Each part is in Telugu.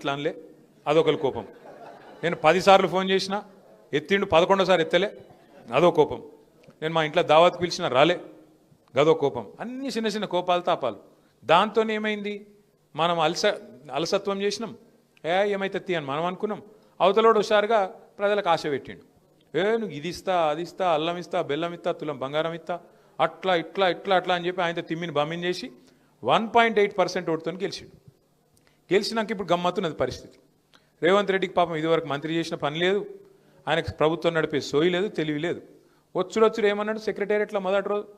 ఇట్లా అదొకరి కోపం. నేను పదిసార్లు ఫోన్ చేసిన ఎత్తిండు పదకొండోసారి ఎత్తలే అదో కోపం. నేను మా ఇంట్లో దావత్ పిలిచిన రాలే గదో కోపం. అన్ని చిన్న చిన్న కోపాలు తాపాలు. దాంతో ఏమైంది? మనం అలస అలసత్వం చేసినాం. ఏ ఏమైతే తీ అని మనం అనుకున్నాం. అవతలోడు హుషారుగా ప్రజలకు ఆశ పెట్టిండు. ఏ నువ్వు ఇది ఇస్తా అది ఇస్తా అల్లం ఇస్తా బెల్లం ఇస్తా తులం బంగారం ఇస్తా అట్లా ఇట్లా ఇట్లా అట్లా అని చెప్పి ఆయనతో తిమ్మిని బమ్మిని చేసి వన్ పాయింట్ ఎయిట్ పర్సెంట్ ఓటుతో గెలిచిండు. గెలిచినాక ఇప్పుడు గమ్మత్తున్నది పరిస్థితి. రేవంత్ రెడ్డికి పాపం ఇదివరకు మంత్రి చేసిన పని లేదు. ఆయనకు ప్రభుత్వం నడిపే సోయి లేదు తెలివి లేదు. వచ్చురొచ్చురు ఏమన్నాడు సెక్రటేరియట్లో మొదటి రోజు?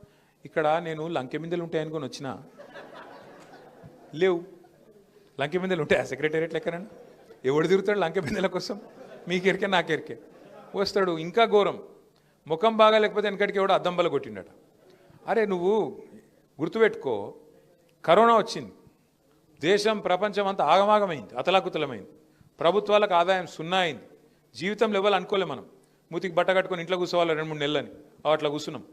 ఇక్కడ నేను లంకె ఉంటాయనుకొని వచ్చిన. లేవు. లంకె ఉంటాయా సెక్రటేరియట్లు ఆ ఎవడు తిరుగుతాడు లంకెమిందెల కోసం? మీకెరికే నాకెరికే వస్తాడు ఇంకా ఘోరం. ముఖం బాగా లేకపోతే వెనకటికి ఎవడో అద్దం బల కొట్టిండట. అరే నువ్వు గుర్తుపెట్టుకో కరోనా వచ్చింది. దేశం ప్రపంచం అంతా ఆగమాగమైంది అతలాకుతలమైంది. ప్రభుత్వాలకు ఆదాయం సున్నా అయింది జీవితం లెవెల్ అనుకోలే మనం. మూతికి బట్ట కట్టుకొని ఇంట్లో కూర్చోవాలి రెండు మూడు నెలలని. అట్లా కూర్చున్నాం.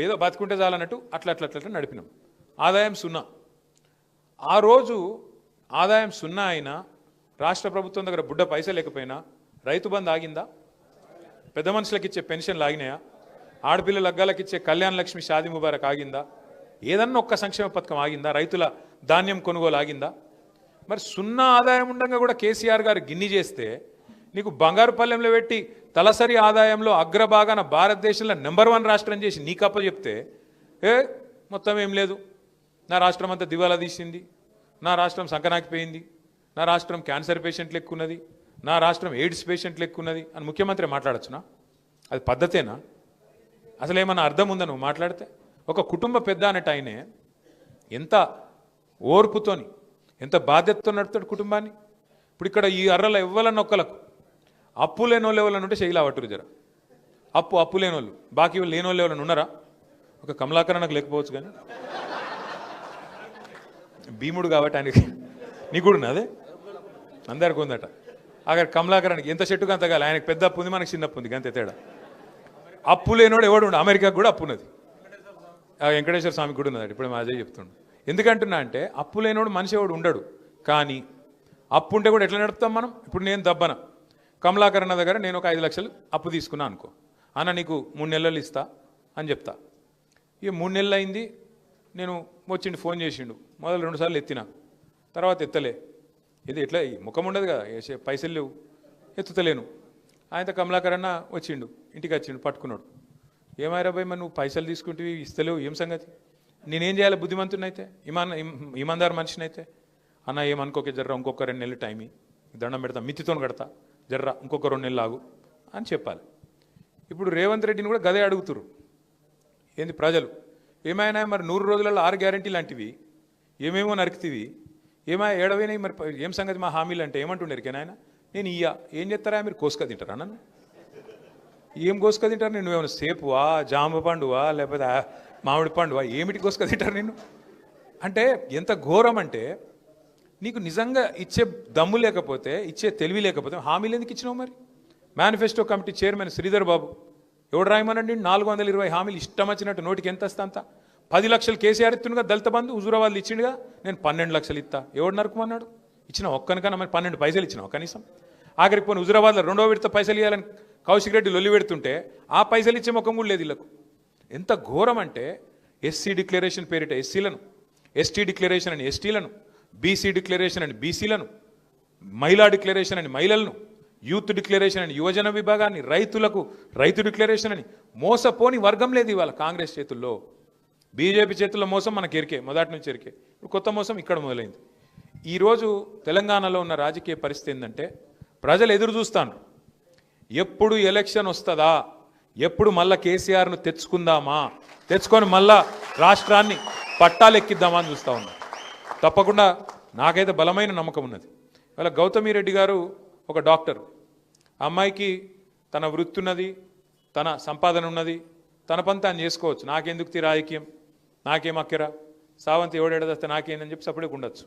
ఏదో బతుకుంటే చాలన్నట్టు అట్లా అట్లా అట్లా నడిపినాం. ఆదాయం సున్నా. ఆ రోజు ఆదాయం సున్నా అయినా రాష్ట్ర ప్రభుత్వం దగ్గర బుడ్డ పైసలు లేకపోయినా రైతు బంద్ ఆగిందా? పెద్ద మనుషులకు ఇచ్చే పెన్షన్లు ఆగినాయా ఆడపిల్ల అగ్గాలకు ఇచ్చే కళ్యాణ లక్ష్మి షాది ముబారక్ ఆగిందా? ఏదన్నా ఒక్క సంక్షేమ పథకం ఆగిందా? రైతుల ధాన్యం కొనుగోలు ఆగిందా? మరి సున్నా ఆదాయం ఉండగా కూడా కేసీఆర్ గారు గిన్ని చేస్తే నీకు బంగారు పల్లెంలో పెట్టి తలసరి ఆదాయంలో అగ్రభాగాన భారతదేశంలో నెంబర్ వన్ రాష్ట్రం చేసి నీకప్ప చెప్తే ఏ మొత్తం ఏం లేదు. నా రాష్ట్రం అంతా దివాలా తీసింది. నా రాష్ట్రం సంకనాకిపోయింది. నా రాష్ట్రం క్యాన్సర్ పేషెంట్లు ఎక్కున్నది నా రాష్ట్రం ఎయిడ్స్ పేషెంట్లు ఎక్కున్నది అని ముఖ్యమంత్రి మాట్లాడచ్చునా? అది పద్ధతేనా? అసలు ఏమన్నా అర్థం ఉందా నువ్వు మాట్లాడితే? ఒక కుటుంబ పెద్ద అనేట ఆయనే ఎంత ఓర్పుతోని ఎంత బాధ్యతతో నడుపుతాడు కుటుంబాన్ని? ఇప్పుడు ఇక్కడ ఈ అర్రల ఎవ్వలన్న ఒక్కలకు అప్పు లేని వాళ్ళు ఎవరైనా ఉంటే శైలా జర. అప్పు అప్పు లేని వాళ్ళు బాకీ లేని వాళ్ళు ఎవరైనా ఉన్నారా? ఒక కమలాకరణకు లేకపోవచ్చు కానీ. భీముడు కాబట్టి ఆయనకి నీకు కూడా ఉన్నదే? అందరికి ఉందట. అక్కడ కమలాకరానికి ఎంత చెట్టుకు అంత కాదు ఆయనకు పెద్ద అప్పు ఉంది మనకి చిన్న అప్పు ఉంది అంతే తేడా. అప్పు లేనోడు ఎవడు ఉండు? అమెరికాకు కూడా అప్పు ఉన్నది. వెంకటేశ్వర స్వామి గుడి ఉన్నది ఇప్పుడు మా అజయ్ చెప్తుండు. ఎందుకంటున్నా అంటే అప్పు లేనివాడు మనిషి ఎవడు ఉండడు. కానీ అప్పు ఉంటే కూడా ఎట్లా నడుపుతాం మనం? ఇప్పుడు నేను దబ్బన. కమలాకరణ దగ్గర నేను ఒక ఐదు లక్షలు అప్పు తీసుకున్నా అనుకో. అన్న నీకు మూడు నెలలు ఇస్తా అని చెప్తా. ఇక మూడు నెలలు అయింది. నేను వచ్చిండు ఫోన్ చేసిండు. మొదలు రెండు సార్లు ఎత్తినా. తర్వాత ఎత్తలే. ఇది ఎట్లా? ఈ ముఖం ఉండదు కదా. పైసలు లేవు. ఎత్తుతలేను. ఆయనతో కమలాకరణ వచ్చిండు. ఇంటికి వచ్చిండు పట్టుకున్నాడు. ఏమైరా భయ్ మరి నువ్వు పైసలు తీసుకుంటే ఇస్తలేవు ఏం సంగతి? నేనేం చేయాలి బుద్ధిమంతుని అయితే ఇమాన్ ఇమాందారు మనిషినైతే? మనిషిని అయితే అన్న ఏమనుకోకే జర్రా ఇంకొక రెండు నెలలు టైం దండం పెడతా మితితో కడతా జర్రా ఇంకొక రెండు నెలలు ఆగు అని చెప్పాలి. ఇప్పుడు రేవంత్ రెడ్డిని కూడా గదే అడుగుతురు ఏంది ప్రజలు? ఏమైనా మరి నూరు రోజులలో ఆరు గ్యారంటీ లాంటివి? ఏమేమో నరికితివి? ఏమా ఏడవైనాయి మరి ఏం సంగతి మా హామీలు అంటే? ఏమంటుండరు ఆయన? నేను ఇయ్యా. ఏం చేస్తారా? మీరు కోసుక తింటారా నన్ను? ఏం కోసుక తింటారు నేను ఏమైనా సేపువా జామ పండువా లేకపోతే మామిడి పండువా? ఏమిటి కోసుక తింటారు నేను అంటే ఎంత ఘోరం అంటే నీకు నిజంగా ఇచ్చే దమ్ము లేకపోతే ఇచ్చే తెలివి లేకపోతే హామీలు ఎందుకు ఇచ్చినావు మరి? Manifesto committee chairman Sridhar Babu. ఎవడు రాయమనండి? నాలుగు వందల ఇరవై హామీలు ఇష్టం వచ్చినట్టు నోటికి ఎంత వస్తా అంత? పది లక్షలు కేసీఆర్ ఇస్తుండగా దళిత బంధు హుజూరాబాద్లు ఇచ్చిండుగా? నేను పన్నెండు లక్షలు ఇస్తా ఎవడు నరకమన్నాడు? ఇచ్చిన ఒక్కనికన్నా మరి పన్నెండు పైసలు ఇచ్చినావు కనీసం? ఆఖరికి పోనీ హుజూరాబాద్లో రెండో విడత పైసలు ఇవ్వాలని కౌశిక్ రెడ్డి లొల్లి పెడుతుంటే ఆ పైసలు ఇచ్చే ముఖం కూడా లేదు వీళ్ళకు. ఎంత ఘోరం అంటే ఎస్సీ డిక్లరేషన్ పేరిట ఎస్సీలను ఎస్టీ డిక్లరేషన్ అని ఎస్టీలను బీసీ డిక్లరేషన్ అని బీసీలను మహిళా డిక్లరేషన్ అని మహిళలను యూత్ డిక్లరేషన్ అని యువజన విభాగాన్ని రైతులకు రైతు డిక్లరేషన్ అని మోసపోని వర్గం లేదు ఇవాళ కాంగ్రెస్ చేతుల్లో. బీజేపీ చేతుల్లో మోసం మనకి ఎరికే మొదటి నుంచి ఎరికే. ఇప్పుడు కొత్త మోసం ఇక్కడ మొదలైంది. ఈరోజు తెలంగాణలో ఉన్న రాజకీయ పరిస్థితి ఏంటంటే ప్రజలు ఎదురు చూస్తాను ఎప్పుడు ఎలక్షన్ వస్తుందా? ఎప్పుడు మళ్ళా కేసీఆర్ను తెచ్చుకుందామా? తెచ్చుకొని మళ్ళా రాష్ట్రాన్ని పట్టాలెక్కిద్దామా అని చూస్తూ ఉన్నా. తప్పకుండా నాకైతే బలమైన నమ్మకం ఉన్నది. ఇవాళ గౌతమి రెడ్డి గారు ఒక డాక్టర్. అమ్మాయికి తన వృత్తి ఉన్నది తన సంపాదన ఉన్నది తన పని తాను చేసుకోవచ్చు. నాకెందుకు తీ రాజకీయం? నాకేం అక్కరా? సావంతి ఎవడేడదస్తే నాకేందని చెప్పి అప్పుడే ఉండొచ్చు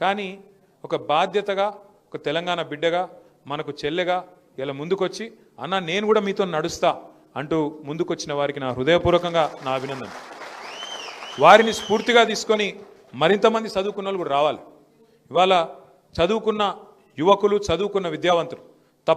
కానీ ఒక బాధ్యతగా ఒక తెలంగాణ బిడ్డగా మనకు చెల్లెగా ఇలా ముందుకొచ్చి అన్న నేను కూడా మీతో నడుస్తా అంటూ ముందుకొచ్చిన వారికి నా హృదయపూర్వకంగా నా అభినందన. వారిని స్ఫూర్తిగా తీసుకొని మరింతమంది చదువుకున్న వాళ్ళు కూడా రావాలి. ఇవాళ చదువుకున్న యువకులు చదువుకున్న విద్యావంతులు